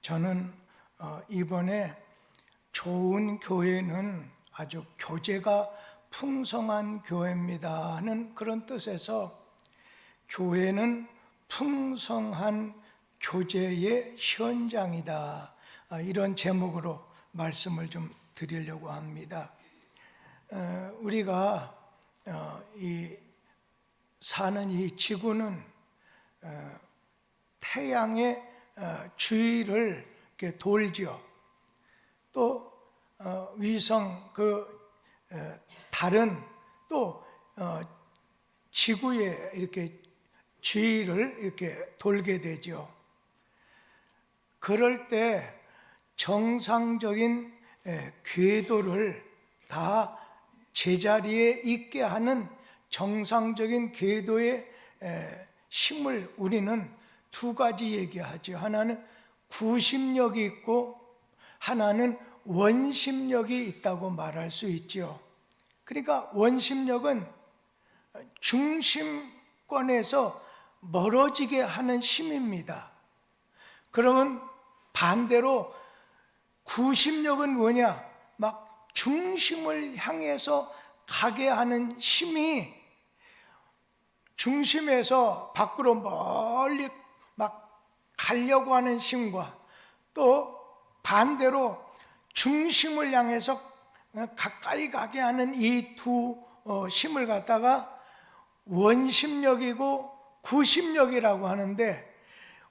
저는 어, 이번에 좋은 교회는 아주 교제가 풍성한 교회입니다 하는 그런 뜻에서 교회는 풍성한 교제의 현장이다 아, 이런 제목으로 말씀을 좀 드리려고 합니다. 어, 우리가 어, 이 사는 이 지구는 어, 태양의 어, 주위를 이렇게 돌지요. 또 어, 위성 그 어, 달은 또 어, 지구에 이렇게 주위를 이렇게 돌게 되죠. 그럴 때 정상적인 에, 궤도를 다 제자리에 있게 하는 정상적인 궤도의 에, 힘을 우리는 두 가지 얘기하죠. 하나는 구심력이 있고 하나는 원심력이 있다고 말할 수 있죠. 그러니까 원심력은 중심권에서 멀어지게 하는 힘입니다. 그러면 반대로 구심력은 뭐냐? 막 중심을 향해서 가게 하는 힘이 중심에서 밖으로 멀리 막 가려고 하는 힘과 또 반대로 중심을 향해서 가까이 가게 하는 이두 어, 힘을 갖다가 원심력이고 구심력이라고 하는데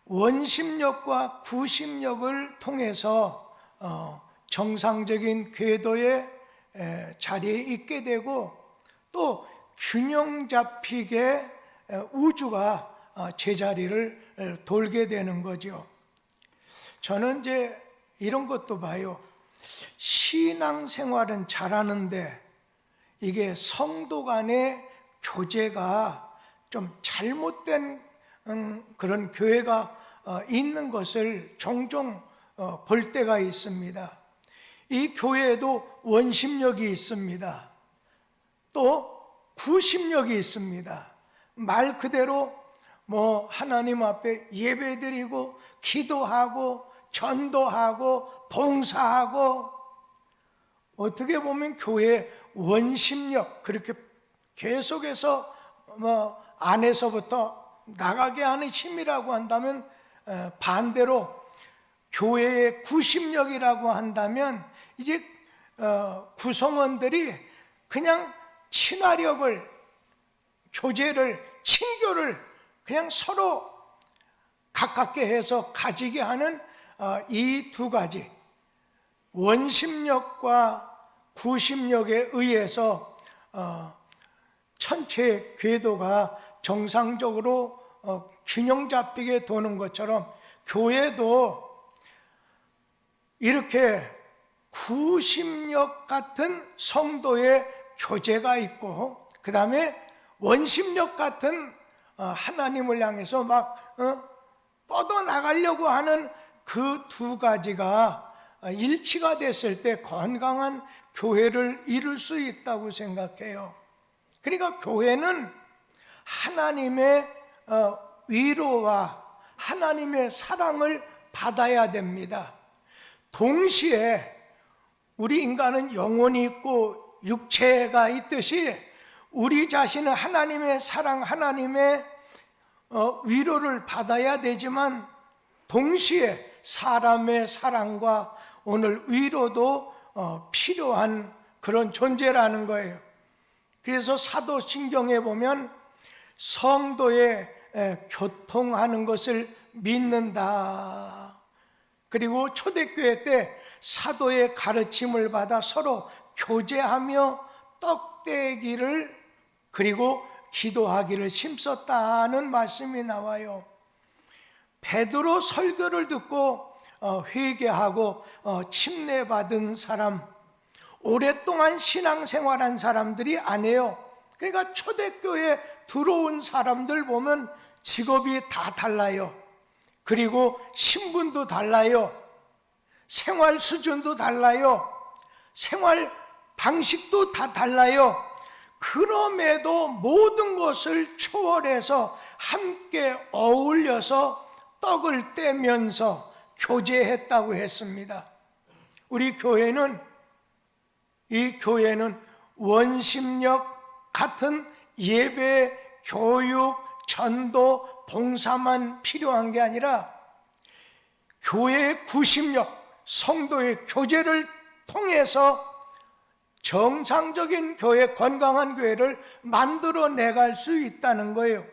원심력과 구심력을 통해서 어, 정상적인 궤도의 에, 자리에 있게 되고 또 균형 잡히게 에, 우주가 어, 제자리를 에, 돌게 되는 거죠. 저는 이제 이런 것도 봐요. 신앙 생활은 잘하는데 이게 성도 간의 교제가 좀 잘못된 음, 그런 교회가 어, 있는 것을 종종 어, 볼 때가 있습니다. 이 교회에도 원심력이 있습니다. 또 구심력이 있습니다. 말 그대로 뭐 하나님 앞에 예배드리고 기도하고 전도하고 봉사하고 어떻게 보면 교회 원심력 그렇게 계속해서 뭐 안에서부터 나가게 하는 힘이라고 한다면 에, 반대로 교회의 구심력이라고 한다면 이제 어, 구성원들이 그냥 친화력을 교제를 친교를 그냥 서로 가깝게 해서 가지게 하는 어, 이두 가지. 원심력과 구심력에 의해서 어, 천체 궤도가 정상적으로 어, 균형 잡히게 도는 것처럼 교회도 이렇게 구심력 같은 성도의 교제가 있고 그 다음에 원심력 같은 어, 하나님을 향해서 막 어, 뻗어 나가려고 하는 그 두 가지가 일치가 됐을 때 건강한 교회를 이룰 수 있다고 생각해요. 그러니까 교회는 하나님의 어, 위로와 하나님의 사랑을 받아야 됩니다. 동시에 우리 인간은 영혼이 있고 육체가 있듯이 우리 자신은 하나님의 사랑, 하나님의 어, 위로를 받아야 되지만 동시에 사람의 사랑과 오늘 위로도 어, 필요한 그런 존재라는 거예요. 그래서 사도신경에 보면 성도의 에, 교통하는 것을 믿는다. 그리고 초대교회 때 사도의 가르침을 받아 서로 교제하며 떡대기를 그리고 기도하기를 힘썼다는 말씀이 나와요. 베드로 설교를 듣고 어, 회개하고 어, 침례받은 사람, 오랫동안 신앙생활한 사람들이 아니에요. 그러니까 초대교회 들어온 사람들 보면 직업이 다 달라요. 그리고 신분도 달라요. 생활 수준도 달라요. 생활 방식도 다 달라요. 그럼에도 모든 것을 초월해서 함께 어울려서 떡을 떼면서 교제했다고 했습니다. 우리 교회는 이 교회는 원심력 같은 예배, 교육, 전도, 봉사만 필요한 게 아니라 교회의 구심력, 성도의 교제를 통해서 정상적인 교회, 건강한 교회를 만들어 내갈 수 있다는 거예요.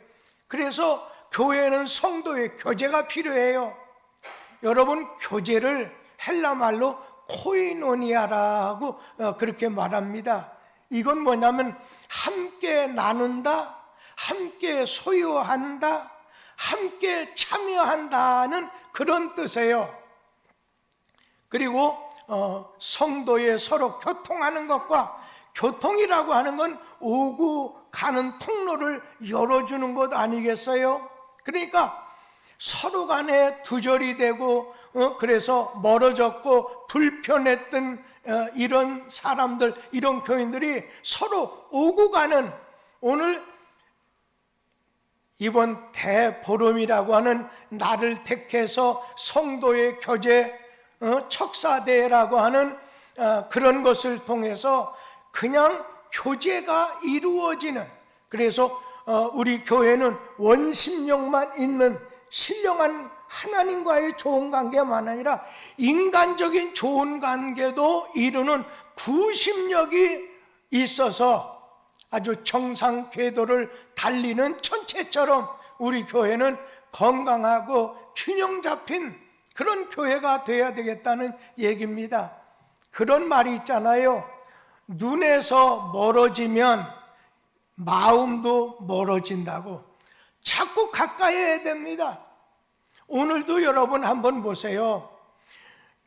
그래서 교회는 성도의 교제가 필요해요. 여러분, 교제를 헬라 말로 코이노니아라고 어, 그렇게 말합니다. 이건 뭐냐면 함께 나눈다, 함께 소유한다, 함께 참여한다는 그런 뜻이에요. 그리고 어, 성도의 서로 교통하는 것과 교통이라고 하는 건 오고 가는 통로를 열어주는 것 아니겠어요? 그러니까 서로 간에 두절이 되고 어, 그래서 멀어졌고 불편했던 어, 이런 사람들, 이런 교인들이 서로 오고 가는 오늘 이번 대보름이라고 하는 나를 택해서 성도의 교제 어, 척사대라고 하는 어, 그런 것을 통해서 그냥 교제가 이루어지는 그래서 어, 우리 교회는 원심력만 있는 신령한 하나님과의 좋은 관계만 아니라 인간적인 좋은 관계도 이루는 구심력이 있어서 아주 정상 궤도를 달리는 천체처럼 우리 교회는 건강하고 균형 잡힌 그런 교회가 돼야 되겠다는 얘기입니다. 그런 말이 있잖아요. 눈에서 멀어지면 마음도 멀어진다고. 자꾸 가까이 해야 됩니다. 오늘도 여러분 한번 보세요.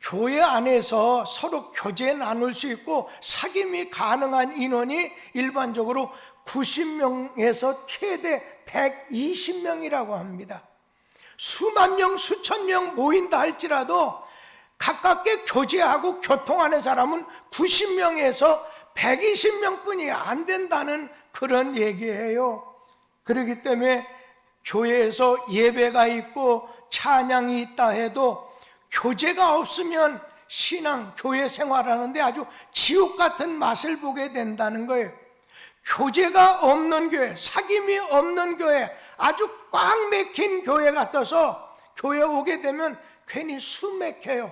교회 안에서 서로 교제 나눌 수 있고 사귐이 가능한 인원이 일반적으로 90명에서 최대 120명이라고 합니다. 수만 명, 수천 명 모인다 할지라도 가깝게 교제하고 교통하는 사람은 90명에서 120명 뿐이 안 된다는 그런 얘기예요. 그렇기 때문에 교회에서 예배가 있고 찬양이 있다 해도 교제가 없으면 신앙, 교회 생활하는데 아주 지옥 같은 맛을 보게 된다는 거예요. 교제가 없는 교회, 사귐이 없는 교회, 아주 꽉 막힌 교회 같아서 교회 오게 되면 괜히 숨 막혀요.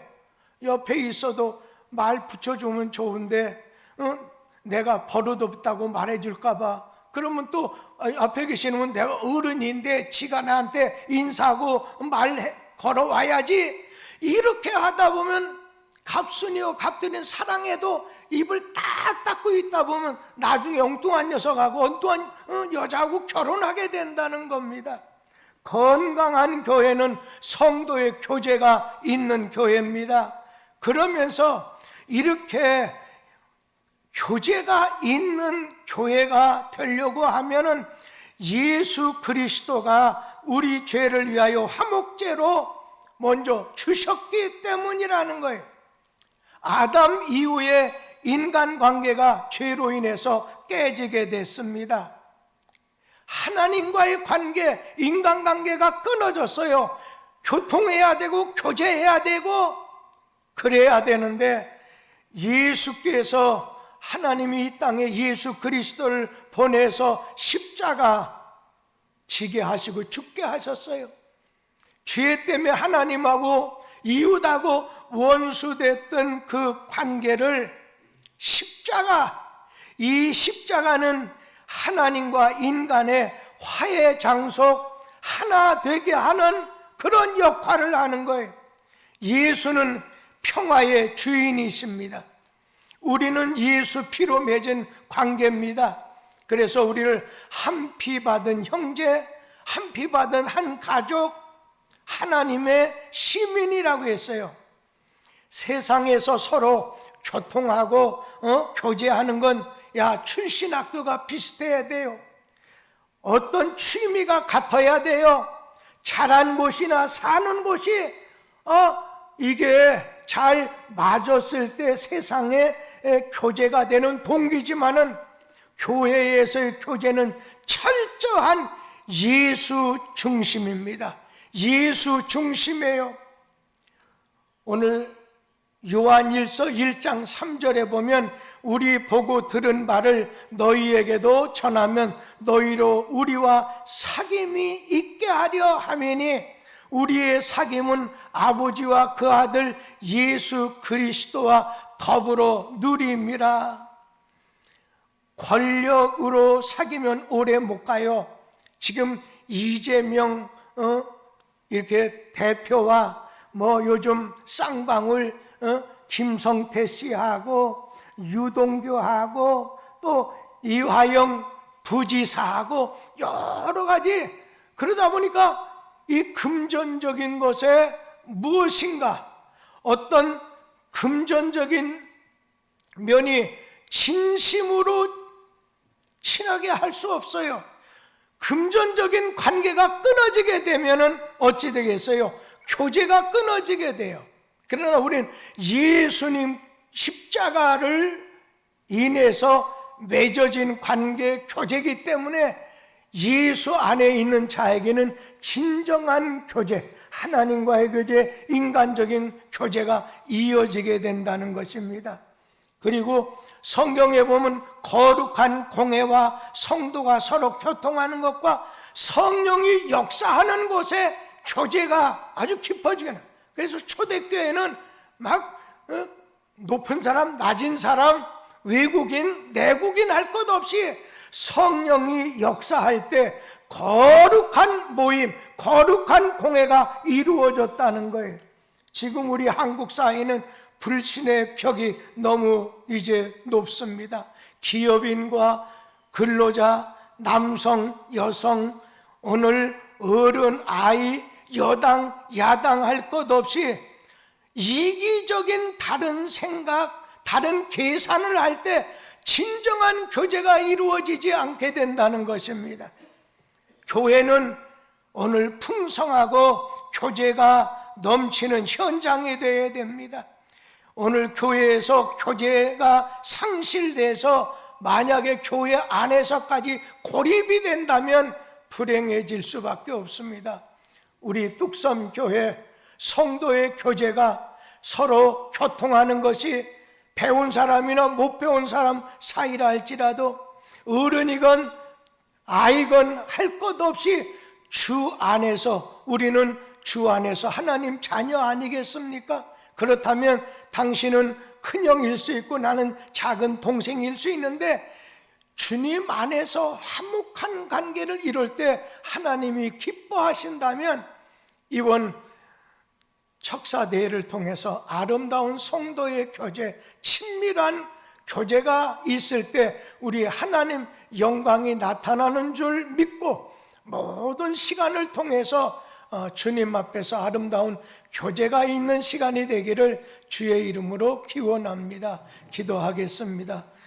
옆에 있어도 말 붙여주면 좋은데, 어? 내가 버릇 없다고 말해줄까봐. 그러면 또 앞에 계시는 분 내가 어른인데 지가 나한테 인사하고 말 걸어와야지. 이렇게 하다 보면 갑순이요 갑들인 사랑해도 입을 딱 닫고 있다 보면 나중에 엉뚱한 녀석하고 엉뚱한 어, 여자하고 결혼하게 된다는 겁니다. 건강한 교회는 성도의 교제가 있는 교회입니다. 그러면서 이렇게 교제가 있는 교회가 되려고 하면은 예수 그리스도가 우리 죄를 위하여 화목제로 먼저 주셨기 때문이라는 거예요. 아담 이후에 인간 관계가 죄로 인해서 깨지게 됐습니다. 하나님과의 관계, 인간 관계가 끊어졌어요. 교통해야 되고 교제해야 되고 그래야 되는데 예수께서 하나님이 이 땅에 예수 그리스도를 보내서 십자가 지게 하시고 죽게 하셨어요. 죄 때문에 하나님하고 이웃하고 원수됐던 그 관계를 십자가, 이 십자가는 하나님과 인간의 화해 장소 하나 되게 하는 그런 역할을 하는 거예요. 예수는 평화의 주인이십니다. 우리는 예수 피로 맺은 관계입니다. 그래서 우리를 한 피 받은 형제, 한 피 받은 한 가족, 하나님의 시민이라고 했어요. 세상에서 서로 교통하고 어? 교제하는 건 야 출신 학교가 비슷해야 돼요. 어떤 취미가 같아야 돼요. 자란 곳이나 사는 곳이 어 이게 잘 맞았을 때 세상에 교제가 되는 동기지만은 교회에서의 교제는 철저한 예수 중심입니다. 예수 중심이에요. 오늘 요한일서 1장 3절에 보면 우리 보고 들은 말을 너희에게도 전하면 너희로 우리와 사귐이 있게 하려 하매니 우리의 사귐은 아버지와 그 아들 예수 그리스도와 더불어 누림이라 권력으로 사귀면 오래 못 가요. 지금 이재명 어? 이렇게 대표와 뭐 요즘 쌍방울 어? 김성태 씨하고 유동규하고 또 이화영 부지사하고 여러 가지 그러다 보니까 이 금전적인 것에 무엇인가 어떤 금전적인 면이 진심으로 친하게 할 수 없어요. 금전적인 관계가 끊어지게 되면은 어찌 되겠어요? 교제가 끊어지게 돼요. 그러나 우리는 예수님 십자가를 인해서 맺어진 관계 교제이기 때문에 예수 안에 있는 자에게는 진정한 교제, 하나님과의 교제, 인간적인 교제가 이어지게 된다는 것입니다. 그리고 성경에 보면 거룩한 공회와 성도가 서로 교통하는 것과 성령이 역사하는 곳에 교제가 아주 깊어지게 나. 그래서 초대교회는 막 어, 높은 사람, 낮은 사람, 외국인, 내국인 할 것 없이 성령이 역사할 때 거룩한 모임, 거룩한 공회가 이루어졌다는 거예요. 지금 우리 한국 사회는 불신의 벽이 너무 이제 높습니다. 기업인과 근로자, 남성, 여성, 오늘 어른, 아이, 여당, 야당 할 것 없이 이기적인 다른 생각, 다른 계산을 할 때 진정한 교제가 이루어지지 않게 된다는 것입니다. 교회는 오늘 풍성하고 교제가 넘치는 현장이 되어야 됩니다. 오늘 교회에서 교제가 상실돼서 만약에 교회 안에서까지 고립이 된다면 불행해질 수밖에 없습니다. 우리 뚝섬 교회 성도의 교제가 서로 교통하는 것이 배운 사람이나 못 배운 사람 사이라 할지라도 어른이건 아이건 할 것 없이 주 안에서 우리는 주 안에서 하나님 자녀 아니겠습니까? 그렇다면 당신은 큰형일 수 있고 나는 작은 동생일 수 있는데 주님 안에서 화목한 관계를 이룰 때 하나님이 기뻐하신다면 이번 척사대회를 통해서 아름다운 성도의 교제, 친밀한 교제가 있을 때 우리 하나님 영광이 나타나는 줄 믿고 모든 시간을 통해서 어, 주님 앞에서 아름다운 교제가 있는 시간이 되기를 주의 이름으로 기원합니다. 기도하겠습니다.